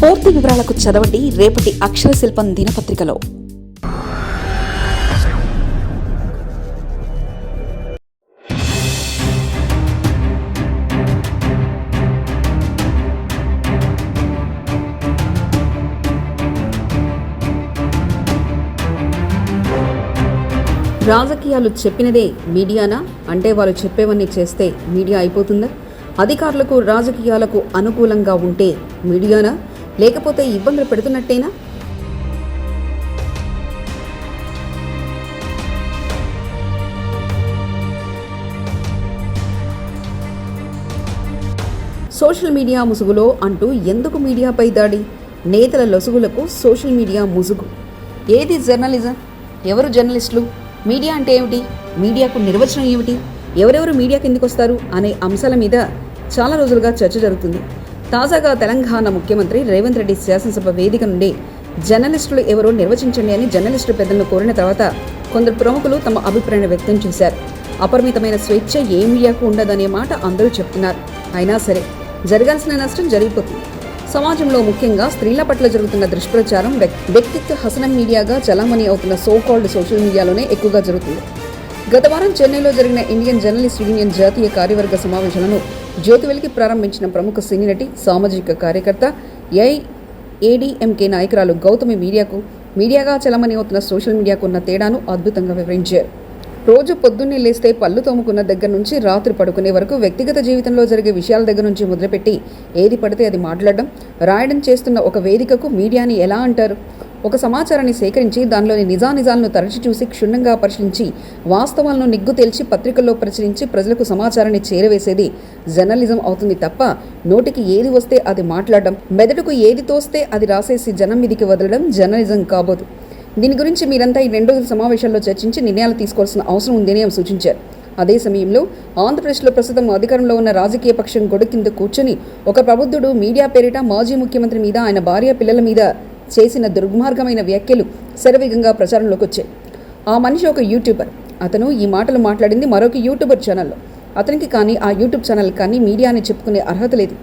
పూర్తి వివరాలకు చదవండి రేపటి అక్షర శిల్పం దినపత్రికలో. రాజకీయాలు చెప్పినదే మీడియానా? అంటే వాళ్ళు చెప్పేవన్నీ చేస్తే మీడియా అయిపోతుందా? అధికారులకు రాజకీయాలకు అనుకూలంగా ఉంటే మీడియానా? లేకపోతే ఇబ్బందులు పెడుతున్నట్టేనా? సోషల్ మీడియా ముసుగులో అంటూ ఎందుకు మీడియాపై దాడి? నేతల లొసుగులకు సోషల్ మీడియా ముసుగు. ఏది జర్నలిజం? ఎవరు జర్నలిస్టులు? మీడియా అంటే ఏమిటి? మీడియాకు నిర్వచనం ఏమిటి? ఎవరెవరు మీడియా కిందకు వస్తారు అనే అంశాల మీద చాలా రోజులుగా చర్చ జరుగుతుంది. తాజాగా తెలంగాణ ముఖ్యమంత్రి రేవంత్ రెడ్డి శాసనసభ వేదిక నుండి జర్నలిస్టులు ఎవరో నిర్వచించండి అని జర్నలిస్టు పెద్దలను కోరిన తర్వాత కొందరు ప్రముఖులు తమ అభిప్రాయం వ్యక్తం చేశారు. అపరిమితమైన స్వేచ్ఛ ఏ మీడియాకు ఉండదనే మాట అందరూ చెప్తున్నారు. అయినా సరే జరగాల్సిన నష్టం జరిగిపోతుంది. సమాజంలో ముఖ్యంగా స్త్రీల పట్ల జరుగుతున్న దుష్ప్రచారం వ్యక్తిత్వ హసనం మీడియాగా చలామణి అవుతున్న సో కాల్డ్ సోషల్ మీడియాలోనే ఎక్కువగా జరుగుతుంది. గత వారం చెన్నైలో జరిగిన ఇండియన్ జర్నలిస్ట్ యూనియన్ జాతీయ కార్యవర్గ సమావేశాలను జ్యోతి వెలికి ప్రారంభించిన ప్రముఖ సినీ నటి సామాజిక కార్యకర్త ఏఐ ఏడీఎంకే నాయకురాలు గౌతమి మీడియాకు మీడియాగా చలమణి అవుతున్న సోషల్ మీడియాకు ఉన్న తేడాను అద్భుతంగా వివరించారు. రోజు పొద్దున్నే లేస్తే పళ్ళు తోముకున్న దగ్గర నుంచి రాత్రి పడుకునే వరకు వ్యక్తిగత జీవితంలో జరిగే విషయాల దగ్గర నుంచి మొదలుపెట్టి ఏది పడితే అది మాట్లాడడం రాయడం చేస్తున్న ఒక వేదికకు మీడియాని ఎలా అంటారు? ఒక సమాచారాన్ని సేకరించి దానిలోని నిజానిజాలను తరచి చూసి క్షుణ్ణంగా పరిశీలించి వాస్తవాలను నిగ్గు తేల్చి పత్రికల్లో ప్రచురించి ప్రజలకు సమాచారాన్ని చేరవేసేది జర్నలిజం అవుతుంది తప్ప నోటికి ఏది వస్తే అది మాట్లాడడం మెదడుకు ఏది తోస్తే అది రాసేసి జనం మీదికి వదలడం జర్నలిజం కాబోదు. దీని గురించి మీరంతా ఈ రెండు రోజుల సమావేశాల్లో చర్చించి నిర్ణయాలు తీసుకోవాల్సిన అవసరం ఉందని ఆమె సూచించారు. అదే సమయంలో ఆంధ్రప్రదేశ్లో ప్రస్తుతం అధికారంలో ఉన్న రాజకీయ పక్షం గొడుగు కింద కూర్చొని ఒక ప్రబుద్ధుడు మీడియా పేరిట మాజీ ముఖ్యమంత్రి మీద ఆయన భార్య పిల్లల మీద చేసిన దుర్మార్గమైన వ్యాఖ్యలు శరవేగంగా ప్రచారంలోకి వచ్చాయి. ఆ మనిషి ఒక యూట్యూబర్. అతను ఈ మాటలు మాట్లాడింది మరొక యూట్యూబర్ ఛానల్లో. అతనికి కానీ ఆ యూట్యూబ్ ఛానల్ కానీ మీడియా అని చెప్పుకునే అర్హత లేదు.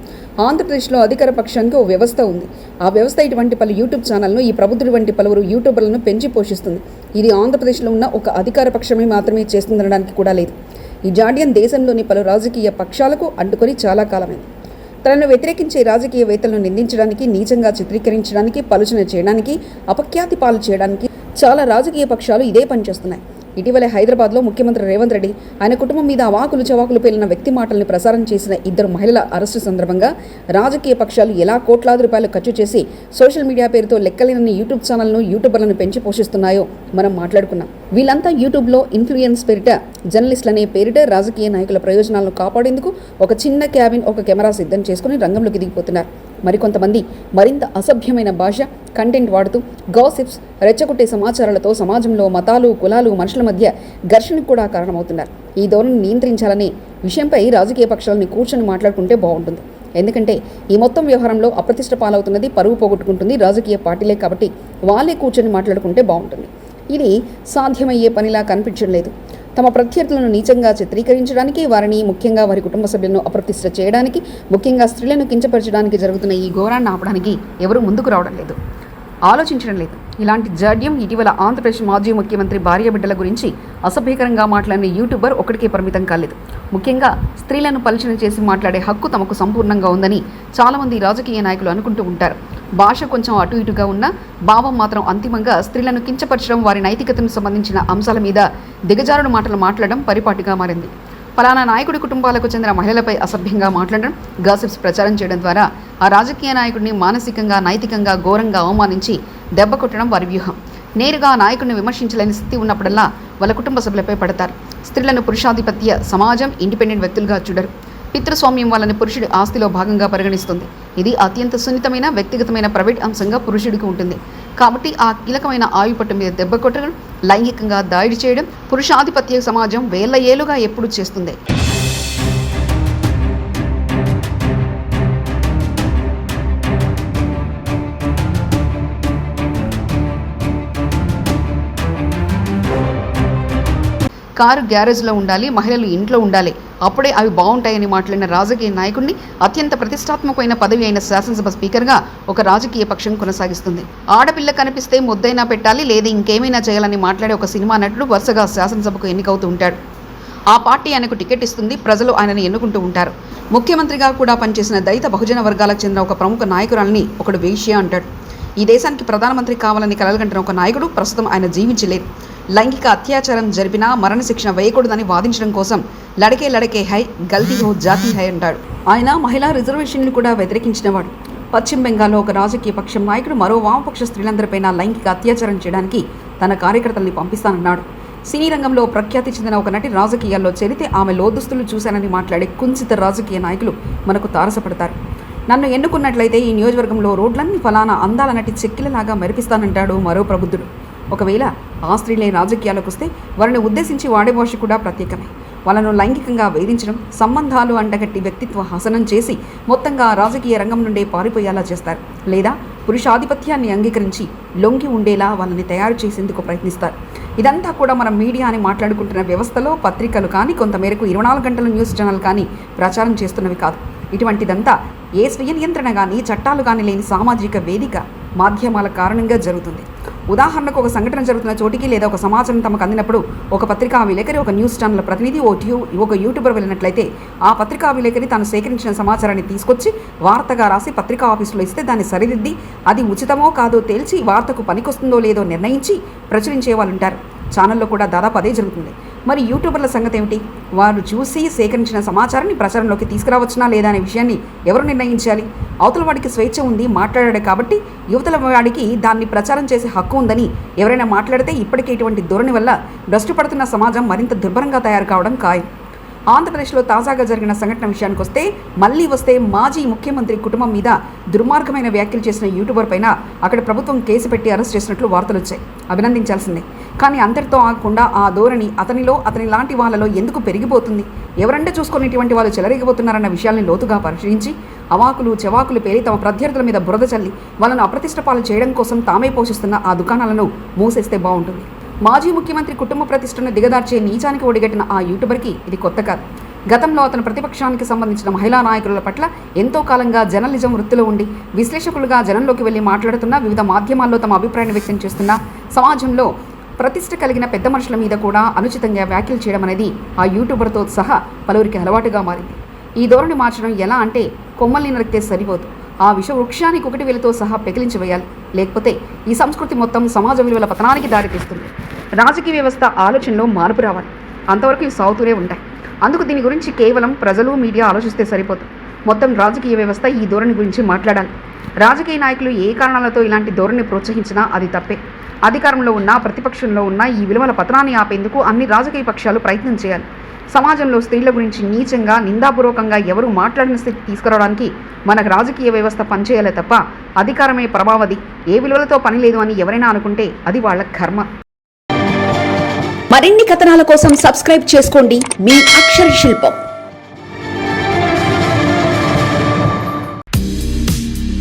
ఆంధ్రప్రదేశ్లో అధికార పక్షానికి ఓ వ్యవస్థ ఉంది. ఆ వ్యవస్థ ఇటువంటి పలు యూట్యూబ్ ఛానల్ను ఈ ప్రబుద్ధుడి వంటి పలువురు యూట్యూబర్లను పెంచి పోషిస్తుంది. ఇది ఆంధ్రప్రదేశ్లో ఉన్న ఒక అధికార పక్షమే మాత్రమే చేస్తుందనడానికి కూడా లేదు. ఈ జాడియన్ దేశంలోని పలు రాజకీయ పక్షాలకు అడ్డుకొని చాలా కాలమైంది. తనను వ్యతిరేకించే రాజకీయవేత్తలను నిందించడానికి నీచంగా చిత్రీకరించడానికి పలుచన చేయడానికి అపఖ్యాతి పాలు చేయడానికి చాలా రాజకీయ పక్షాలు ఇదే పనిచేస్తున్నాయి. ఇటీవలే హైదరాబాద్లో ముఖ్యమంత్రి రేవంత్ రెడ్డి ఆయన కుటుంబం మీద అవాకులు చవాకులు పేలిన వ్యక్తి మాటల్ని ప్రసారం చేసిన ఇద్దరు మహిళల అరెస్టు సందర్భంగా రాజకీయ పక్షాలు ఎలా కోట్లాది రూపాయలు ఖర్చు చేసి సోషల్ మీడియా పేరుతో లెక్కలేనన్ని యూట్యూబ్ ఛానల్ను యూట్యూబర్లను పెంచి పోషిస్తున్నాయో మనం మాట్లాడుకున్నాం వీళ్ళంతా యూట్యూబ్లో ఇన్ఫ్లుయెన్స్ పేరిట జర్నలిస్టులనే పేరిట రాజకీయ నాయకుల ప్రయోజనాలను కాపాడేందుకు ఒక చిన్న క్యాబిన్ ఒక కెమెరా సిద్ధం చేసుకుని రంగంలోకి దిగిపోతున్నారు. మరికొంతమంది మరింత అసభ్యమైన భాష కంటెంట్ వాడుతూ గాసిప్స్ రెచ్చగొట్టే సమాచారాలతో సమాజంలో మతాలు కులాలు మనుషుల మధ్య ఘర్షణకు కూడా కారణమవుతున్నారు. ఈ ధోరణిని నియంత్రించాలనే విషయంపై రాజకీయ పక్షాలని కూర్చొని మాట్లాడుకుంటే బాగుంటుంది. ఎందుకంటే ఈ మొత్తం వ్యవహారంలో అప్రతిష్ట పాలవుతున్నది పరువు పోగొట్టుకుంటుంది రాజకీయ పార్టీలే కాబట్టి వాళ్ళే కూర్చొని మాట్లాడుకుంటే బాగుంటుంది. ఇది సాధ్యమయ్యే పనిలా కనిపించడం లేదు తమ ప్రత్యర్థులను నీచంగా చిత్రీకరించడానికి వారిని ముఖ్యంగా వారి కుటుంబ సభ్యులను అప్రతిష్ట చేయడానికి ముఖ్యంగా స్త్రీలను కించపరచడానికి జరుగుతున్న ఈ ఘోరాన్ని ఆపడానికి ఎవరూ ముందుకు రావడం లేదు. ఆలోచించడం లేదు. ఇలాంటి జాడ్యం ఇటీవల ఆంధ్రప్రదేశ్ మాజీ ముఖ్యమంత్రి భార్య బిడ్డల గురించి అసభ్యకరంగా మాట్లాడిన యూట్యూబర్ ఒకటికే పరిమితం కాలేదు. ముఖ్యంగా స్త్రీలను పలుచన చేసి మాట్లాడే హక్కు తమకు సంపూర్ణంగా ఉందని చాలామంది రాజకీయ నాయకులు అనుకుంటూ ఉంటారు. భాష కొంచెం అటు ఇటుగా ఉన్న భావం మాత్రం అంతిమంగా స్త్రీలను కించపరచడం వారి నైతికతను సంబంధించిన అంశాల మీద దిగజారుడు మాటలు మాట్లాడడం పరిపాటిగా మారింది. ఫలానా నాయకుడి కుటుంబాలకు చెందిన మహిళలపై అసభ్యంగా మాట్లాడడం గాసిప్స్ ప్రచారం చేయడం ద్వారా ఆ రాజకీయ నాయకుడిని మానసికంగా నైతికంగా ఘోరంగా అవమానించి దెబ్బ కొట్టడం వారి వ్యూహం. నేరుగా నాయకుడిని విమర్శించలేని స్థితి ఉన్నప్పుడల్లా వాళ్ళ కుటుంబ సభ్యులపై పడతారు. స్త్రీలను పురుషాధిపత్య సమాజం ఇండిపెండెంట్ వ్యక్తులుగా చూడరు. పితృస్వామ్యం వాళ్ళని పురుషుడి ఆస్తిలో భాగంగా పరిగణిస్తుంది. ఇది అత్యంత సున్నితమైన వ్యక్తిగతమైన ప్రైవేట్ అంశంగా పురుషుడికి ఉంటుంది. కాబట్టి ఆ కీలకమైన ఆయుపట్టు మీద దెబ్బ కొట్టడం లైంగికంగా దాడి చేయడం పురుషాధిపత్య సమాజం వేల ఏలుగా ఎప్పుడు చేస్తుంది. కారు గ్యారేజ్లో ఉండాలి మహిళలు ఇంట్లో ఉండాలి. అప్పుడే అవి బాగుంటాయని మాట్లాడిన రాజకీయ నాయకుడిని అత్యంత ప్రతిష్టాత్మకమైన పదవి అయిన శాసనసభ స్పీకర్గా ఒక రాజకీయ పక్షం కొనసాగిస్తుంది. ఆడపిల్ల కనిపిస్తే ముద్దైనా పెట్టాలి లేదా ఇంకేమైనా చేయాలని మాట్లాడే ఒక సినిమా నటుడు వరుసగా శాసనసభకు ఎన్నికవుతూ ఉంటాడు. ఆ పార్టీ ఆయనకు టికెట్ ఇస్తుంది ప్రజలు ఆయనను ఎన్నుకుంటూ ఉంటారు. ముఖ్యమంత్రిగా కూడా పనిచేసిన దళిత బహుజన వర్గాలకు చెందిన ఒక ప్రముఖ నాయకురాలని ఒకడు వేషియా అంటాడు. ఈ దేశానికి ప్రధానమంత్రి కావాలని కలలుగంటున్న ఒక నాయకుడు ప్రస్తుతం ఆయన జీవించలేదు. లైంగిక అత్యాచారం జరిపినా మరణశిక్షణ వేయకూడదని వాదించడం కోసం లడకే లడకే హై గల్తీ హో జాతీ హై అంటాడు. ఆయన మహిళా రిజర్వేషన్లు కూడా వ్యతిరేకించినవాడు. పశ్చిమ బెంగాల్లో ఒక రాజకీయ పక్షం నాయకుడు మరో వామపక్ష స్త్రీలందరిపైన లైంగిక అత్యాచారం చేయడానికి తన కార్యకర్తల్ని పంపిస్తానన్నాడు. సినీ రంగంలో ప్రఖ్యాతి చెందిన ఒక నటి రాజకీయాల్లో చేరితే ఆమె లోదుస్తులు చూశానని మాట్లాడే కుంచిత రాజకీయ నాయకులు మనకు తారసపడతారు. నన్ను ఎన్నుకున్నట్లయితే ఈ నియోజకవర్గంలో రోడ్లన్నీ ఫలానా అందాల నటి చెక్కిలలాగా మెరిపిస్తానంటాడు మరో ప్రబుద్ధుడు. ఒకవేళ ఆ స్త్రీలే రాజకీయాలకు వస్తే వారిని ఉద్దేశించి వాడే భాష కూడా ప్రత్యేకమే. వాళ్ళను లైంగికంగా వేధించడం సంబంధాలు అంటగట్టి వ్యక్తిత్వ హసనం చేసి మొత్తంగా రాజకీయ రంగం నుండే పారిపోయేలా చేస్తారు. లేదా పురుషాధిపత్యాన్ని అంగీకరించి లొంగి ఉండేలా వాళ్ళని తయారు చేసేందుకు ప్రయత్నిస్తారు. ఇదంతా కూడా మనం మీడియా అని మాట్లాడుకుంటున్న వ్యవస్థలో పత్రికలు కానీ కొంతమేరకు ఇరవై నాలుగు గంటల న్యూస్ ఛానల్ కానీ ప్రచారం చేస్తున్నవి కాదు. ఇటువంటిదంతా ఏ స్వీయ నియంత్రణ కానీ చట్టాలు కానీ లేని సామాజిక వేదిక మాధ్యమాల కారణంగా జరుగుతుంది. ఉదాహరణకు ఒక సంఘటన జరుగుతున్న చోటికి లేదా ఒక సమాచారం తమకు అందినప్పుడు ఒక పత్రికా విలేకరి ఒక న్యూస్ ఛానల్ ప్రతినిధి ఓ ట్యూ ఒక యూట్యూబర్ వెళ్ళినట్లయితే ఆ పత్రికా విలేకరి తాను సేకరించిన సమాచారాన్ని తీసుకొచ్చి వార్తగా రాసి పత్రికా ఆఫీసులో ఇస్తే దాన్ని సరిదిద్ది అది ఉచితమో కాదో తేల్చి వార్తకు పనికొస్తుందో లేదో నిర్ణయించి ప్రచురించే వాళ్ళు ఉంటారు. ఛానల్లో కూడా దాదాపు అదే జరుగుతుంది. మరి యూట్యూబర్ల సంగతి ఏమిటి వారు చూసి సేకరించిన సమాచారాన్ని ప్రచారంలోకి తీసుకురావచ్చునా లేదా అనే విషయాన్ని ఎవరు నిర్ణయించాలి? అవతల వాడికి స్వేచ్ఛ ఉంది మాట్లాడాడు కాబట్టి యువతల వాడికి దాన్ని ప్రచారం చేసే హక్కు ఉందని ఎవరైనా మాట్లాడితే ఇప్పటికే ఇటువంటి ధోరణి వల్ల భ్రష్టుపడుతున్న సమాజం మరింత దుర్భరంగా తయారు కావడం ఖాయం. ఆంధ్రప్రదేశ్లో తాజాగా జరిగిన సంఘటన విషయానికి వస్తే మళ్ళీ వస్తే మాజీ ముఖ్యమంత్రి కుటుంబం మీద దుర్మార్గమైన వ్యాఖ్యలు చేసిన యూట్యూబర్ పైన అక్కడ ప్రభుత్వం కేసు పెట్టి అరెస్ట్ చేసినట్లు వార్తలు వచ్చాయి. అభినందించాల్సిందే. కానీ అంతటితో ఆగకుండా ఆ ధోరణి అతనిలో అతని లాంటి వాళ్ళలో ఎందుకు పెరిగిపోతుంది? ఎవరంటే చూసుకునేటువంటి వాళ్ళు చెలరేగిపోతున్నారన్న విషయాల్ని లోతుగా పరిశీలించి అవాకులు చెవాకులు పేరి తమ ప్రత్యర్థుల మీద బురద చల్లి వాళ్ళను అప్రతిష్ట పాలు చేయడం కోసం తామే పోషిస్తున్న ఆ దుకాణాలను మూసేస్తే బాగుంటుంది. మాజీ ముఖ్యమంత్రి కుటుంబ ప్రతిష్టను దిగదార్చే నీచానికి ఒడిగట్టిన ఆ యూట్యూబర్కి ఇది కొత్త కాదు గతంలో అతను ప్రతిపక్షానికి సంబంధించిన మహిళా నాయకుల పట్ల ఎంతో కాలంగా జర్నలిజం వృత్తిలో ఉండి విశ్లేషకులుగా జనంలోకి వెళ్ళి మాట్లాడుతున్న వివిధ మాధ్యమాల్లో తమ అభిప్రాయాన్ని వ్యక్తం చేస్తున్న సమాజంలో ప్రతిష్ట కలిగిన పెద్ద మనుషుల మీద కూడా అనుచితంగా వ్యాఖ్యలు చేయడం అనేది ఆ యూట్యూబర్తో సహా పలువురికి అలవాటుగా మారింది. ఈ ధోరణి మార్చడం ఎలా అంటే కొమ్మల్ని నరికితే సరిపోదు. ఆ విషవృక్షానికి ఒకటి వేలతో సహా పెకిలించివేయాలి లేకపోతే ఈ సంస్కృతి మొత్తం సమాజ విలువల పతనానికి దారితీస్తుంది రాజకీయ వ్యవస్థ ఆలోచనలో మార్పు రావాలి. అంతవరకు ఇవి సాగుతూనే ఉంటాయి. అందుకు దీని గురించి కేవలం ప్రజలు మీడియా ఆలోచిస్తే సరిపోదు. మొత్తం రాజకీయ వ్యవస్థ ఈ ధోరణి గురించి మాట్లాడాలి. రాజకీయ నాయకులు ఏ కారణాలతో ఇలాంటి ధోరణి ప్రోత్సహించినా అది తప్పే. అధికారంలో ఉన్నా ప్రతిపక్షంలో ఉన్నా ఈ విలువల పతనాన్ని ఆపేందుకు అన్ని రాజకీయ పక్షాలు ప్రయత్నం చేయాలి. సమాజంలో స్త్రీల గురించి నీచంగా నిందాపూర్వకంగా ఎవరు మాట్లాడిన స్థితి తీసుకురావడానికి మనకు రాజకీయ వ్యవస్థ పనిచేయాలే తప్ప అధికారమే ప్రభావది. ఏ విలువలతో పని లేదు అని ఎవరైనా అనుకుంటే అది వాళ్ళ కర్మ. మరిన్ని కథనాల కోసం సబ్స్క్రైబ్ చేసుకోండి మీ అక్షర శిల్పం.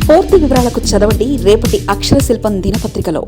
పూర్తి వివరాలకు చదవండి రేపటి అక్షర శిల్పం దినపత్రికలో.